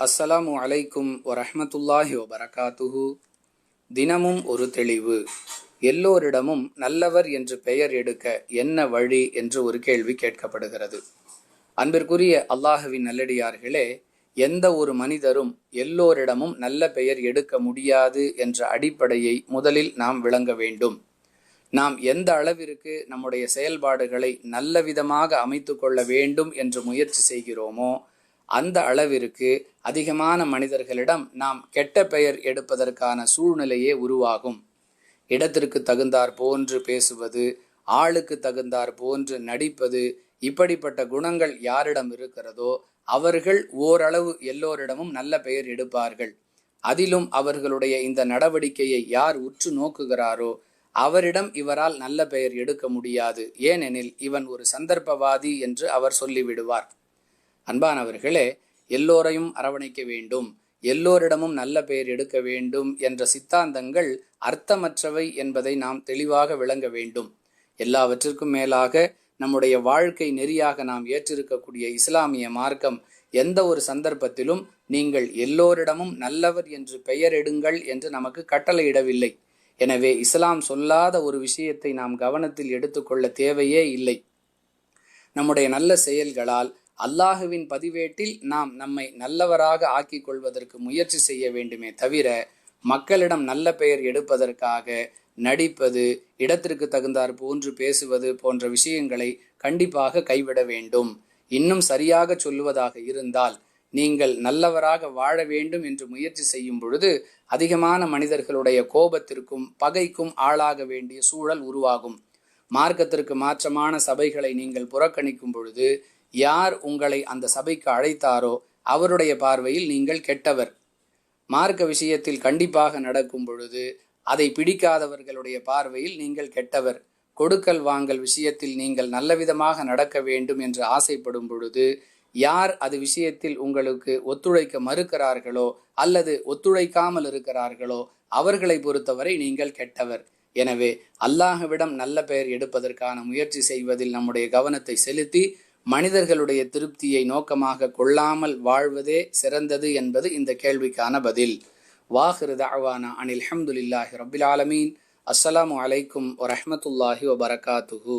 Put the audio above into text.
அஸ்ஸலாமு அலைக்கும் வரஹ்மத்துல்லாஹி வபரகாத்துஹு. தினமும் ஒரு தெளிவு. எல்லோரிடமும் நல்லவர் என்று பெயர் எடுக்க என்ன வழி என்று ஒரு கேள்வி கேட்கப்படுகிறது. அன்பிற்குரிய அல்லாஹுவின் நல்லடியார்களே எந்த ஒரு மனிதரும் எல்லோரிடமும் நல்ல பெயர் எடுக்க முடியாது என்ற அடிப்படையை முதலில் நாம் விளங்க வேண்டும். நாம் எந்த அளவிற்கு நம்முடைய செயல்பாடுகளை நல்ல விதமாக அமைத்து கொள்ள வேண்டும் என்று முயற்சி செய்கிறோமோ அந்த அளவிற்கு அதிகமான மனிதர்களிடம் நாம் கெட்ட பெயர் எடுப்பதற்கான சூழ்நிலையே உருவாகும். இடத்திற்கு தகுந்தார் போன்று பேசுவது ஆளுக்கு தகுந்தார் போன்று நடிப்பது இப்படிப்பட்ட குணங்கள் யாரிடம் இருக்கிறதோ அவர்கள் ஓரளவு எல்லோரிடமும் நல்ல பெயர் எடுப்பார்கள். அதிலும் அவர்களுடைய இந்த நடவடிக்கையை யார் உற்று நோக்குகிறாரோ அவரிடம் இவரால் நல்ல பெயர் எடுக்க முடியாது. ஏனெனில் இவன் ஒரு சந்தர்ப்பவாதி என்று அவர் சொல்லிவிடுவார். அன்பானவர்களே எல்லோரையும் அரவணைக்க வேண்டும். எல்லோரிடமும் நல்ல பெயர் எடுக்க வேண்டும் என்ற சித்தாந்தங்கள் அர்த்தமற்றவை என்பதை நாம் தெளிவாக விளங்க வேண்டும். எல்லாவற்றிற்கும் மேலாக நம்முடைய வாழ்க்கை நெறியாக நாம் ஏற்றிருக்கக்கூடிய இஸ்லாமிய மார்க்கம் எந்த ஒரு சந்தர்ப்பத்திலும் நீங்கள் எல்லோரிடமும் நல்லவர் என்று பெயரிடுங்கள் என்று நமக்கு கட்டளையிடவில்லை. எனவே இஸ்லாம் சொல்லாத ஒரு விஷயத்தை நாம் கவனத்தில் எடுத்துக்கொள்ள தேவையே இல்லை. நம்முடைய நல்ல செயல்களால் அல்லாஹுவின் பதிவேட்டில் நாம் நம்மை நல்லவராக ஆக்கிக் கொள்வதற்கு முயற்சி செய்ய வேண்டுமே தவிர மக்களிடம் நல்ல பெயர் எடுப்பதற்காக நடிப்பது இடத்திற்கு தகுந்தார் போன்று பேசுவது போன்ற விஷயங்களை கண்டிப்பாக கைவிட வேண்டும். இன்னும் சரியாக சொல்லுவதாக இருந்தால் நீங்கள் நல்லவராக வாழ வேண்டும் என்று முயற்சி செய்யும் பொழுது அதிகமான மனிதர்களுடைய கோபத்திற்கும் பகைக்கும் ஆளாக வேண்டிய சூழல் உருவாகும். மார்க்கத்திற்கு மாற்றமான சபைகளை நீங்கள் புறக்கணிக்கும் பொழுது யார் உங்களை அந்த சபைக்கு அழைத்தாரோ அவருடைய பார்வையில் நீங்கள் கெட்டவர். மார்க்க விஷயத்தில் கண்டிப்பாக நடக்கும் பொழுது அதை பிடிக்காதவர்களுடைய பார்வையில் நீங்கள் கெட்டவர். கொடுக்கல் வாங்கல் விஷயத்தில் நீங்கள் நல்லவிதமாக நடக்க வேண்டும் என்று ஆசைப்படும் பொழுது யார் அது விஷயத்தில் உங்களுக்கு ஒத்துழைக்க மறுக்கிறார்களோ அல்லது ஒத்துழைக்காமல் இருக்கிறார்களோ அவர்களை பொறுத்தவரை நீங்கள் கெட்டவர். எனவே அல்லாஹ்விடம் நல்ல பெயர் எடுப்பதற்கான முயற்சி செய்வதில் நம்முடைய கவனத்தை செலுத்தி மனிதர்களுடைய திருப்தியை நோக்கமாக கொள்ளாமல் வாழ்வதே சிறந்தது என்பது இந்த கேள்விக்கான பதில். வாஹிரு தாவானா அனில் அஹமதுல்லாஹி ரபில் ஆலமீன். அஸ்ஸலாமு அலைக்கும் வரஹமத்துல்லாஹி வபரகாத்துஹூ.